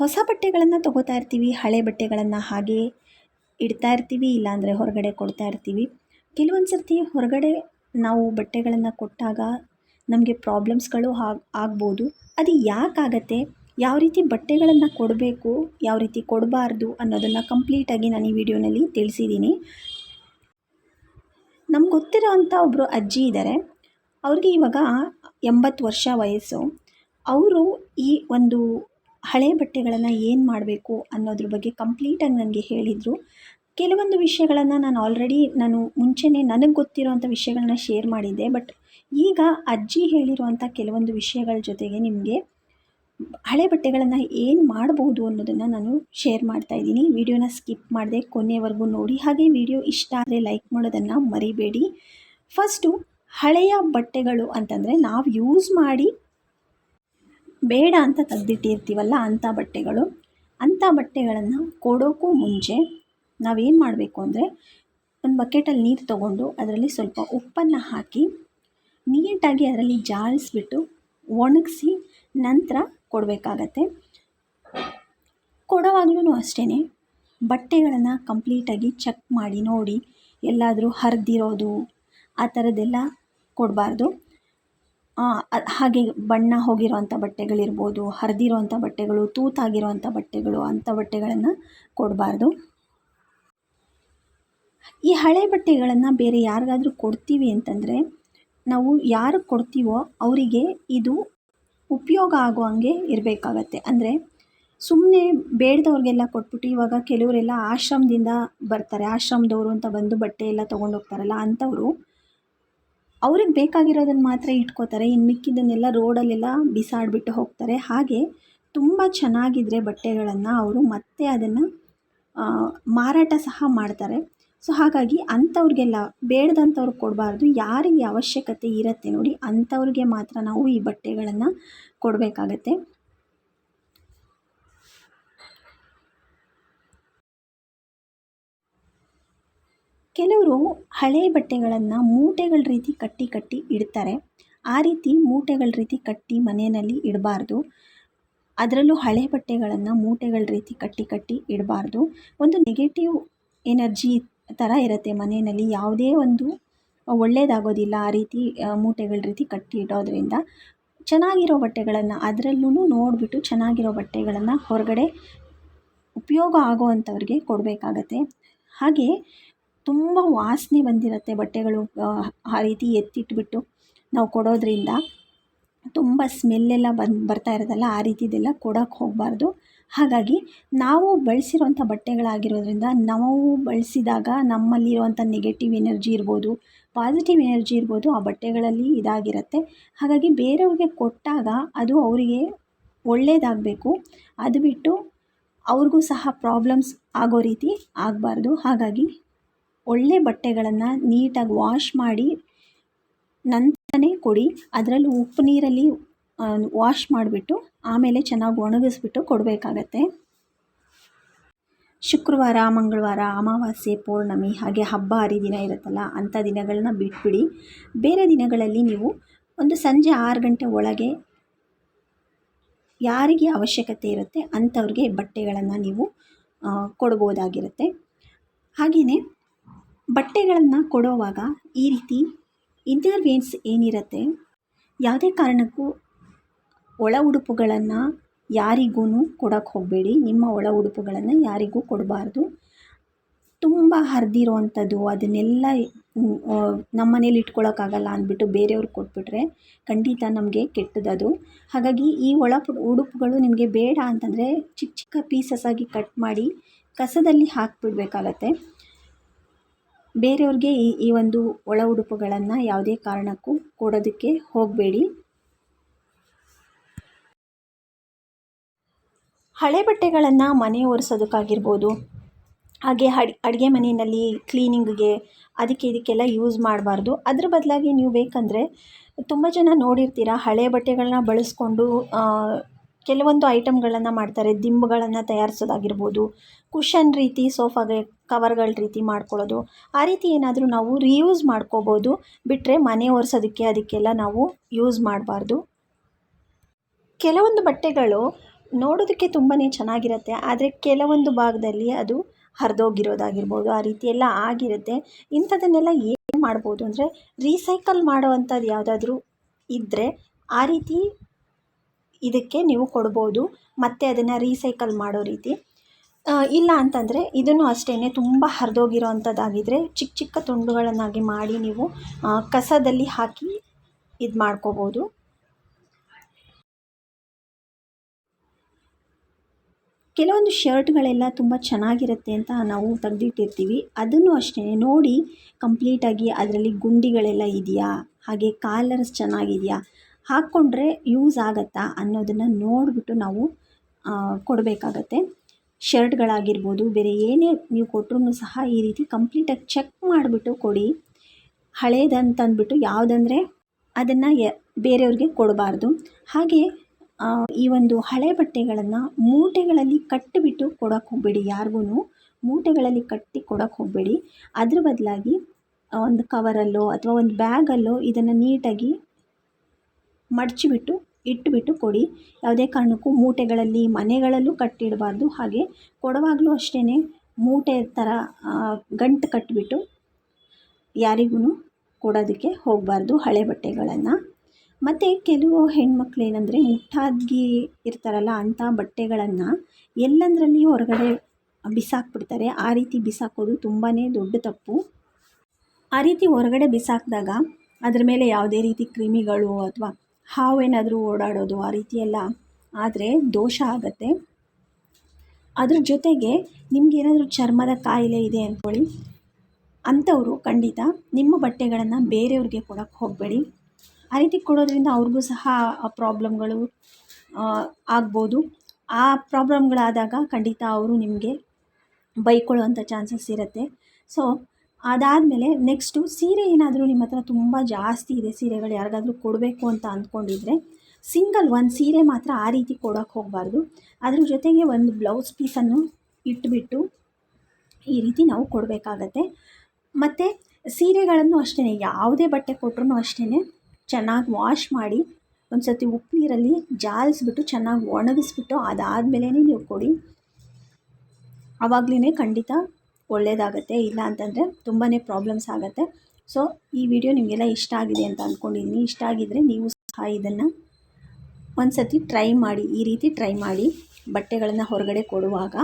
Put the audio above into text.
ಹೊಸ ಬಟ್ಟೆಗಳನ್ನು ತೊಗೋತಾ ಇರ್ತೀವಿ, ಹಳೆ ಬಟ್ಟೆಗಳನ್ನು ಹಾಗೆ ಇಡ್ತಾ ಇರ್ತೀವಿ, ಇಲ್ಲಾಂದರೆ ಹೊರಗಡೆ ಕೊಡ್ತಾ ಇರ್ತೀವಿ. ಕೆಲವೊಂದು ಸರ್ತಿ ಹೊರಗಡೆ ನಾವು ಬಟ್ಟೆಗಳನ್ನು ಕೊಟ್ಟಾಗ ನಮಗೆ ಪ್ರಾಬ್ಲಮ್ಸ್ಗಳು ಆಗ್ ಆಗ್ಬೋದು. ಅದು ಯಾಕಾಗತ್ತೆ? ಯಾವ ರೀತಿ ಬಟ್ಟೆಗಳನ್ನು ಕೊಡಬೇಕು, ಯಾವ ರೀತಿ ಕೊಡಬಾರ್ದು ಅನ್ನೋದನ್ನು ಕಂಪ್ಲೀಟಾಗಿ ನಾನು ಈ ವಿಡಿಯೋನಲ್ಲಿ ತಿಳಿಸಿದ್ದೀನಿ. ನಮ್ಗೆ ಗೊತ್ತಿರೋ ಅಂಥ ಒಬ್ಬರು ಅಜ್ಜಿ ಇದ್ದಾರೆ ಅವ್ರಿಗೆ ಇವಾಗ ಎಂಬತ್ತು ವರ್ಷ ವಯಸ್ಸು. ಅವರು ಈ ಒಂದು ಹಳೆ ಬಟ್ಟೆಗಳನ್ನು ಏನು ಮಾಡಬೇಕು ಅನ್ನೋದ್ರ ಬಗ್ಗೆ ಕಂಪ್ಲೀಟಾಗಿ ನನಗೆ ಹೇಳಿದರು. ಕೆಲವೊಂದು ವಿಷಯಗಳನ್ನು ನಾನು ಆಲ್ರೆಡಿ ನಾನು ಮುಂಚೆನೇ ನನಗೆ ಗೊತ್ತಿರೋಂಥ ವಿಷಯಗಳನ್ನ ಶೇರ್ ಮಾಡಿದ್ದೆ. ಬಟ್ ಈಗ ಅಜ್ಜಿ ಹೇಳಿರುವಂಥ ಕೆಲವೊಂದು ವಿಷಯಗಳ ಜೊತೆಗೆ ನಿಮಗೆ ಹಳೆ ಬಟ್ಟೆಗಳನ್ನು ಏನು ಮಾಡಬಹುದು ಅನ್ನೋದನ್ನು ನಾನು ಶೇರ್ ಮಾಡ್ತಾ ಇದ್ದೀನಿ. ವಿಡಿಯೋನ ಸ್ಕಿಪ್ ಮಾಡದೆ ಕೊನೆವರೆಗೂ ನೋಡಿ. ಹಾಗೆ ವಿಡಿಯೋ ಇಷ್ಟ ಆದರೆ ಲೈಕ್ ಮಾಡೋದನ್ನು ಮರಿಬೇಡಿ. ಫಸ್ಟು ಹಳೆಯ ಬಟ್ಟೆಗಳು ಅಂತಂದರೆ ನಾವು ಯೂಸ್ ಮಾಡಿ ಬೇಡ ಅಂತ ತೆಗ್ದಿಟ್ಟಿರ್ತೀವಲ್ಲ ಅಂಥ ಬಟ್ಟೆಗಳು, ಅಂಥ ಬಟ್ಟೆಗಳನ್ನು ಕೊಡೋಕ್ಕೂ ಮುಂಚೆ ನಾವೇನು ಮಾಡಬೇಕು ಅಂದರೆ ಒಂದು ಬಕೆಟಲ್ಲಿ ನೀರು ತೊಗೊಂಡು ಅದರಲ್ಲಿ ಸ್ವಲ್ಪ ಉಪ್ಪನ್ನು ಹಾಕಿ ನೀಟಾಗಿ ಅದರಲ್ಲಿ ಜಾಲಿಸ್ಬಿಟ್ಟು ಒಣಗಿಸಿ ನಂತರ ಕೊಡಬೇಕಾಗತ್ತೆ. ಕೊಡೋವಾಗ್ಲೂ ಅಷ್ಟೇ ಬಟ್ಟೆಗಳನ್ನು ಕಂಪ್ಲೀಟಾಗಿ ಚೆಕ್ ಮಾಡಿ ನೋಡಿ, ಎಲ್ಲಾದರೂ ಹರಿದಿರೋದು, ಆ ಥರದ್ದೆಲ್ಲ ಕೊಡಬಾರ್ದು. ಹಾಗೆ ಬಣ್ಣ ಹೋಗಿರೋವಂಥ ಬಟ್ಟೆಗಳಿರ್ಬೋದು, ಹರಿದಿರುವಂಥ ಬಟ್ಟೆಗಳು, ತೂತಾಗಿರೋವಂಥ ಬಟ್ಟೆಗಳು ಅಂಥ ಬಟ್ಟೆಗಳನ್ನು ಕೊಡಬಾರ್ದು. ಈ ಹಳೆ ಬಟ್ಟೆಗಳನ್ನು ಬೇರೆ ಯಾರಿಗಾದರೂ ಕೊಡ್ತೀವಿ ಅಂತಂದರೆ, ನಾವು ಯಾರಿಗೆ ಕೊಡ್ತೀವೋ ಅವರಿಗೆ ಇದು ಉಪಯೋಗ ಆಗೋ ಹಂಗೆ ಇರಬೇಕಾಗತ್ತೆ. ಅಂದರೆ ಸುಮ್ಮನೆ ಬೇಡದವ್ರಿಗೆಲ್ಲ ಕೊಟ್ಬಿಟ್ಟು ಇವಾಗ ಕೆಲವರೆಲ್ಲ ಆಶ್ರಮದಿಂದ ಬರ್ತಾರೆ. ಆಶ್ರಮದವರು ಅಂತ ಬಂದು ಬಟ್ಟೆ ಎಲ್ಲ ತೊಗೊಂಡೋಗ್ತಾರಲ್ಲ ಅಂಥವರು ಅವ್ರಿಗೆ ಬೇಕಾಗಿರೋದನ್ನು ಮಾತ್ರ ಇಟ್ಕೋತಾರೆ. ಇನ್ನು ಮಿಕ್ಕಿದ್ದನ್ನೆಲ್ಲ ರೋಡಲ್ಲೆಲ್ಲ ಬಿಸಾಡಿಬಿಟ್ಟು ಹೋಗ್ತಾರೆ. ಹಾಗೆ ತುಂಬ ಚೆನ್ನಾಗಿದ್ರೆ ಬಟ್ಟೆಗಳನ್ನು ಅವರು ಮತ್ತೆ ಅದನ್ನು ಮಾರಾಟ ಸಹ ಮಾಡ್ತಾರೆ. ಸೊ, ಹಾಗಾಗಿ ಅಂಥವ್ರಿಗೆಲ್ಲ ಬೇಡದಂಥವ್ರಿಗೆ ಕೊಡಬಾರ್ದು. ಯಾರಿಗೆ ಅವಶ್ಯಕತೆ ಇರುತ್ತೆ ನೋಡಿ, ಅಂಥವ್ರಿಗೆ ಮಾತ್ರ ನಾವು ಈ ಬಟ್ಟೆಗಳನ್ನು ಕೊಡಬೇಕಾಗತ್ತೆ. ಕೆಲವರು ಹಳೆ ಬಟ್ಟೆಗಳನ್ನು ಮೂಟೆಗಳ ರೀತಿ ಕಟ್ಟಿ ಕಟ್ಟಿ ಇಡ್ತಾರೆ. ಆ ರೀತಿ ಮೂಟೆಗಳ ರೀತಿ ಕಟ್ಟಿ ಮನೆಯಲ್ಲಿ ಇಡಬಾರ್ದು. ಅದರಲ್ಲೂ ಹಳೆ ಬಟ್ಟೆಗಳನ್ನು ಮೂಟೆಗಳ ರೀತಿ ಕಟ್ಟಿ ಕಟ್ಟಿ ಇಡಬಾರ್ದು. ಒಂದು ನೆಗೆಟಿವ್ ಎನರ್ಜಿ ಥರ ಇರುತ್ತೆ ಮನೆಯಲ್ಲಿ. ಯಾವುದೇ ಒಂದು ಒಳ್ಳೆಯದಾಗೋದಿಲ್ಲ ಆ ರೀತಿ ಮೂಟೆಗಳ ರೀತಿ ಕಟ್ಟಿ ಇಡೋದರಿಂದ. ಚೆನ್ನಾಗಿರೋ ಬಟ್ಟೆಗಳನ್ನು ಅದರಲ್ಲೂ ನೋಡಿಬಿಟ್ಟು ಚೆನ್ನಾಗಿರೋ ಬಟ್ಟೆಗಳನ್ನು ಹೊರಗಡೆ ಉಪಯೋಗ ಆಗೋ ಅಂಥವ್ರಿಗೆ ಕೊಡಬೇಕಾಗತ್ತೆ. ಹಾಗೆ ತುಂಬ ವಾಸನೆ ಬಂದಿರುತ್ತೆ ಬಟ್ಟೆಗಳು, ಆ ರೀತಿ ಎತ್ತಿಟ್ಬಿಟ್ಟು ನಾವು ಕೊಡೋದರಿಂದ. ತುಂಬ ಸ್ಮೆಲ್ಲೆಲ್ಲ ಬಂದು, ಬರ್ತಾ ಇರೋದಲ್ಲ ಆ ರೀತಿದೆಲ್ಲ ಕೊಡೋಕ್ಕೆ ಹೋಗಬಾರ್ದು. ಹಾಗಾಗಿ ನಾವು ಬಳಸಿರುವಂಥ ಬಟ್ಟೆಗಳಾಗಿರೋದ್ರಿಂದ ನಾವು ಬಳಸಿದಾಗ ನಮ್ಮಲ್ಲಿರುವಂಥ ನೆಗೆಟಿವ್ ಎನರ್ಜಿ ಇರ್ಬೋದು ಪಾಸಿಟಿವ್ ಎನರ್ಜಿ ಇರ್ಬೋದು ಆ ಬಟ್ಟೆಗಳಲ್ಲಿ ಇದಾಗಿರುತ್ತೆ. ಹಾಗಾಗಿ ಬೇರೆಯವ್ರಿಗೆ ಕೊಟ್ಟಾಗ ಅದು ಅವರಿಗೆ ಒಳ್ಳೆಯದಾಗಬೇಕು ಅದು ಬಿಟ್ಟು ಅವ್ರಿಗೂ ಸಹ ಪ್ರಾಬ್ಲಮ್ಸ್ ಆಗೋ ರೀತಿ ಆಗಬಾರ್ದು. ಹಾಗಾಗಿ ಒಳ್ಳೆ ಬಟ್ಟೆಗಳನ್ನು ನೀಟಾಗಿ ವಾಶ್ ಮಾಡಿ ನಂತರನೇ ಕೊಡಿ. ಅದರಲ್ಲೂ ಉಪ್ಪು ನೀರಲ್ಲಿ ವಾಶ್ ಮಾಡಿಬಿಟ್ಟು ಆಮೇಲೆ ಚೆನ್ನಾಗಿ ಒಣಗಿಸ್ಬಿಟ್ಟು ಕೊಡಬೇಕಾಗತ್ತೆ. ಶುಕ್ರವಾರ, ಮಂಗಳವಾರ, ಅಮಾವಾಸ್ಯೆ, ಪೌರ್ಣಮಿ ಹಾಗೆ ಹಬ್ಬ ಹರಿದಿನ ಇರುತ್ತಲ್ಲ, ಅಂಥ ದಿನಗಳನ್ನ ಬಿಟ್ಬಿಡಿ. ಬೇರೆ ದಿನಗಳಲ್ಲಿ ನೀವು ಒಂದು ಸಂಜೆ ಆರು ಗಂಟೆ ಒಳಗೆ ಯಾರಿಗೆ ಅವಶ್ಯಕತೆ ಇರುತ್ತೆ ಅಂಥವ್ರಿಗೆ ಬಟ್ಟೆಗಳನ್ನು ನೀವು ಕೊಡ್ಬೋದಾಗಿರುತ್ತೆ. ಹಾಗೆಯೇ ಬಟ್ಟೆಗಳನ್ನು ಕೊಡೋವಾಗ ಈ ರೀತಿ ಇನ್ನರ್ ವೇನ್ಸ್ ಏನಿರುತ್ತೆ? ಯಾವುದೇ ಕಾರಣಕ್ಕೂ ಒಳ ಉಡುಪುಗಳನ್ನು ಯಾರಿಗೂ ಕೊಡೋಕ್ಕೆ ಹೋಗಬೇಡಿ. ನಿಮ್ಮ ಒಳ ಉಡುಪುಗಳನ್ನು ಯಾರಿಗೂ ಕೊಡಬಾರ್ದು. ತುಂಬ ಹರಿದಿರುವಂಥದ್ದು, ಅದನ್ನೆಲ್ಲ ನಮ್ಮ ಮನೇಲಿ ಇಟ್ಕೊಳ್ಳೋಕ್ಕಾಗಲ್ಲ ಅಂದ್ಬಿಟ್ಟು ಬೇರೆಯವ್ರಿಗೆ ಕೊಟ್ಬಿಟ್ರೆ ಖಂಡಿತ ನಮಗೆ ಕೆಟ್ಟದದು. ಹಾಗಾಗಿ ಈ ಒಳ ಉಡುಪುಗಳು ನಿಮಗೆ ಬೇಡ ಅಂತಂದರೆ ಚಿಕ್ಕ ಚಿಕ್ಕ ಪೀಸಸ್ ಆಗಿ ಕಟ್ ಮಾಡಿ ಕಸದಲ್ಲಿ ಹಾಕಿಬಿಡ್ಬೇಕಾಗತ್ತೆ. ಬೇರೆಯವ್ರಿಗೆ ಈ ಈ ಒಂದು ಒಳ ಉಡುಪುಗಳನ್ನು ಯಾವುದೇ ಕಾರಣಕ್ಕೂ ಕೊಡೋದಕ್ಕೆ ಹೋಗಬೇಡಿ. ಹಳೆ ಬಟ್ಟೆಗಳನ್ನು ಮನೆ ಒರೆಸೋದಕ್ಕಾಗಿರ್ಬೋದು, ಹಾಗೆ ಅಡ್, ಅಡುಗೆ ಮನೆಯಲ್ಲಿ ಕ್ಲೀನಿಂಗ್ಗೆ ಅದಕ್ಕೆ ಇದಕ್ಕೆಲ್ಲ ಯೂಸ್ ಮಾಡಬಾರ್ದು. ಅದ್ರ ಬದಲಾಗಿ ನೀವು ಬೇಕಂದರೆ ತುಂಬ ಜನ ನೋಡಿರ್ತೀರ, ಹಳೆ ಬಟ್ಟೆಗಳನ್ನ ಬಳಸ್ಕೊಂಡು ಕೆಲವೊಂದು ಐಟಮ್ಗಳನ್ನು ಮಾಡ್ತಾರೆ, ದಿಂಬುಗಳನ್ನು ತಯಾರಿಸೋದಾಗಿರ್ಬೋದು ಕುಷನ್ ರೀತಿ ಸೋಫಾಗೆ ಕವರ್ಗಳ ರೀತಿ ಮಾಡ್ಕೊಳ್ಳೋದು, ಆ ರೀತಿ ಏನಾದರೂ ನಾವು ರೀಯೂಸ್ ಮಾಡ್ಕೋಬೋದು ಬಿಟ್ಟರೆ ಮನೆ ಒರೆಸೋದಕ್ಕೆ ಅದಕ್ಕೆಲ್ಲ ನಾವು ಯೂಸ್ ಮಾಡಬಾರ್ದು. ಕೆಲವೊಂದು ಬಟ್ಟೆಗಳು ನೋಡೋದಕ್ಕೆ ತುಂಬಾ ಚೆನ್ನಾಗಿರುತ್ತೆ, ಆದರೆ ಕೆಲವೊಂದು ಭಾಗದಲ್ಲಿ ಅದು ಹರಿದೋಗಿರೋದಾಗಿರ್ಬೋದು, ಆ ರೀತಿ ಎಲ್ಲ ಆಗಿರುತ್ತೆ. ಇಂಥದನ್ನೆಲ್ಲ ಏನು ಮಾಡ್ಬೋದು ಅಂದರೆ ರೀಸೈಕಲ್ ಮಾಡೋವಂಥದ್ದು ಯಾವುದಾದ್ರೂ ಇದ್ದರೆ ಆ ರೀತಿ ಇದಕ್ಕೆ ನೀವು ಕೊಡ್ಬೋದು, ಮತ್ತು ಅದನ್ನು ರೀಸೈಕಲ್ ಮಾಡೋ ರೀತಿ. ಇಲ್ಲ ಅಂತಂದರೆ ಇದನ್ನು ಅಷ್ಟೇ ತುಂಬ ಹರಿದೋಗಿರೋ ಅಂಥದ್ದಾಗಿದ್ದರೆ ಚಿಕ್ಕ ಚಿಕ್ಕ ತುಂಡುಗಳನ್ನಾಗಿ ಮಾಡಿ ನೀವು ಕಸದಲ್ಲಿ ಹಾಕಿ ಇದು ಮಾಡ್ಕೋಬೋದು. ಕೆಲವೊಂದು ಶರ್ಟ್ಗಳೆಲ್ಲ ತುಂಬ ಚೆನ್ನಾಗಿರುತ್ತೆ ಅಂತ ನಾವು ತೆಗೆದಿಟ್ಟಿರ್ತೀವಿ. ಅದನ್ನು ಅಷ್ಟೇ ನೋಡಿ ಕಂಪ್ಲೀಟಾಗಿ ಅದರಲ್ಲಿ ಗುಂಡಿಗಳೆಲ್ಲ ಇದೆಯಾ? ಹಾಗೆ ಕಾಲರ್ಸ್ ಚೆನ್ನಾಗಿದೆಯಾ? ಹಾಕ್ಕೊಂಡ್ರೆ ಯೂಸ್ ಆಗುತ್ತಾ ಅನ್ನೋದನ್ನು ನೋಡಿಬಿಟ್ಟು ನಾವು ಕೊಡಬೇಕಾಗತ್ತೆ. ಶರ್ಟ್ಗಳಾಗಿರ್ಬೋದು, ಬೇರೆ ಏನೇ ನೀವು ಕೊಟ್ಟರು ಸಹ ಈ ರೀತಿ ಕಂಪ್ಲೀಟಾಗಿ ಚೆಕ್ ಮಾಡಿಬಿಟ್ಟು ಕೊಡಿ. ಹಳೇದಂತಂದ್ಬಿಟ್ಟು ಯಾವುದಂದ್ರೆ ಅದನ್ನು ಬೇರೆಯವ್ರಿಗೆ ಕೊಡಬಾರ್ದು. ಹಾಗೆ ಈ ಒಂದು ಹಳೆ ಬಟ್ಟೆಗಳನ್ನು ಮೂಟೆಗಳಲ್ಲಿ ಕಟ್ಟಿಬಿಟ್ಟು ಕೊಡೋಕ್ಕೆ ಹೋಗಬೇಡಿ ಯಾರಿಗೂ ಮೂಟೆಗಳಲ್ಲಿ ಕಟ್ಟಿ ಕೊಡೋಕ್ಕೆ ಹೋಗಬೇಡಿ. ಅದ್ರ ಬದಲಾಗಿ ಒಂದು ಕವರಲ್ಲೋ ಅಥವಾ ಒಂದು ಬ್ಯಾಗಲ್ಲೋ ಇದನ್ನು ನೀಟಾಗಿ ಮಡಚಿಬಿಟ್ಟು ಇಟ್ಬಿಟ್ಟು ಕೊಡಿ. ಯಾವುದೇ ಕಾರಣಕ್ಕೂ ಮೂಟೆಗಳಲ್ಲಿ, ಮನೆಗಳಲ್ಲೂ ಕಟ್ಟಿಡಬಾರ್ದು. ಹಾಗೆ ಕೊಡುವಾಗಲೂ ಅಷ್ಟೇ ಮೂಟೆ ಥರ ಗಂಟು ಕಟ್ಟಿಬಿಟ್ಟು ಯಾರಿಗೂ ಕೊಡೋದಕ್ಕೆ ಹೋಗಬಾರ್ದು ಹಳೆ ಬಟ್ಟೆಗಳನ್ನು. ಮತ್ತು ಕೆಲವು ಹೆಣ್ಮಕ್ಳು ಏನಂದರೆ ಮುಟ್ಟಾದ್ಗಿ ಇರ್ತಾರಲ್ಲ ಅಂಥ ಬಟ್ಟೆಗಳನ್ನು ಎಲ್ಲಂದರಲ್ಲಿ ಹೊರಗಡೆ ಬಿಸಾಕ್ಬಿಡ್ತಾರೆ. ಆ ರೀತಿ ಬಿಸಾಕೋದು ತುಂಬಾ ದೊಡ್ಡ ತಪ್ಪು. ಆ ರೀತಿ ಹೊರಗಡೆ ಬಿಸಾಕಿದಾಗ ಅದರ ಮೇಲೆ ಯಾವುದೇ ರೀತಿ ಕ್ರಿಮಿಗಳು ಅಥವಾ ಹಾವೇನಾದರೂ ಓಡಾಡೋದು ಆ ರೀತಿ ಎಲ್ಲ ಆದರೆ ದೋಷ ಆಗುತ್ತೆ. ಅದ್ರ ಜೊತೆಗೆ ನಿಮಗೇನಾದರೂ ಚರ್ಮದ ಕಾಯಿಲೆ ಇದೆ ಅಂದ್ಕೊಳ್ಳಿ. ಅಂಥವರು ಖಂಡಿತ ನಿಮ್ಮ ಬಟ್ಟೆಗಳನ್ನು ಬೇರೆಯವ್ರಿಗೆ ಕೊಡೋಕ್ಕೆ ಹೋಗಬೇಡಿ. ಆ ರೀತಿ ಕೊಡೋದ್ರಿಂದ ಅವ್ರಿಗೂ ಸಹ ಆ ಪ್ರಾಬ್ಲಮ್ಗಳು ಆಗ್ಬೋದು. ಆ ಪ್ರಾಬ್ಲಮ್ಗಳಾದಾಗ ಖಂಡಿತ ಅವರು ನಿಮಗೆ ಬೈಕೊಳ್ಳುವಂಥ ಚಾನ್ಸಸ್ ಇರುತ್ತೆ. ಸೊ ಅದಾದಮೇಲೆ ನೆಕ್ಸ್ಟು ಸೀರೆ ಏನಾದರೂ ನಿಮ್ಮ ಹತ್ರ ತುಂಬ ಜಾಸ್ತಿ ಇದೆ, ಸೀರೆಗಳು ಯಾರಿಗಾದರೂ ಕೊಡಬೇಕು ಅಂತ ಅಂದ್ಕೊಂಡಿದ್ರೆ ಸಿಂಗಲ್ ಒಂದು ಸೀರೆ ಮಾತ್ರ ಆ ರೀತಿ ಕೊಡೋಕ್ಕೆ ಹೋಗಬಾರ್ದು. ಅದ್ರ ಜೊತೆಗೆ ಒಂದು ಬ್ಲೌಸ್ ಪೀಸನ್ನು ಇಟ್ಬಿಟ್ಟು ಈ ರೀತಿ ನಾವು ಕೊಡಬೇಕಾಗತ್ತೆ. ಮತ್ತು ಸೀರೆಗಳನ್ನು ಅಷ್ಟೇ ಯಾವುದೇ ಬಟ್ಟೆ ಕೊಟ್ರೂ ಅಷ್ಟೇ ಚೆನ್ನಾಗಿ ವಾಶ್ ಮಾಡಿ ಒಂದು ಸತಿ ಉಪ್ಪು ನೀರಲ್ಲಿ ಜಾಲಿಸ್ಬಿಟ್ಟು ಚೆನ್ನಾಗಿ ಒಣಗಿಸ್ಬಿಟ್ಟು ಅದಾದಮೇಲೆ ನೀವು ಕೊಡಿ. ಆವಾಗಲೇ ಖಂಡಿತ ಒಳ್ಳೆಯದಾಗತ್ತೆ ಇಲ್ಲ ಅಂತಂದರೆ ತುಂಬಾ ಪ್ರಾಬ್ಲಮ್ಸ್ ಆಗುತ್ತೆ. ಸೊ ಈ ವಿಡಿಯೋ ನಿಮಗೆಲ್ಲ ಇಷ್ಟ ಆಗಿದೆ ಅಂತ ಅಂದ್ಕೊಂಡಿದ್ದೀನಿ ಇಷ್ಟ ಆಗಿದ್ದರೆ ನೀವು ಸಹ ಇದನ್ನು ಒಂದು ಸತಿ ಟ್ರೈ ಮಾಡಿ, ಈ ರೀತಿ ಟ್ರೈ ಮಾಡಿ ಬಟ್ಟೆಗಳನ್ನು ಹೊರಗಡೆ ಕೊಡುವಾಗ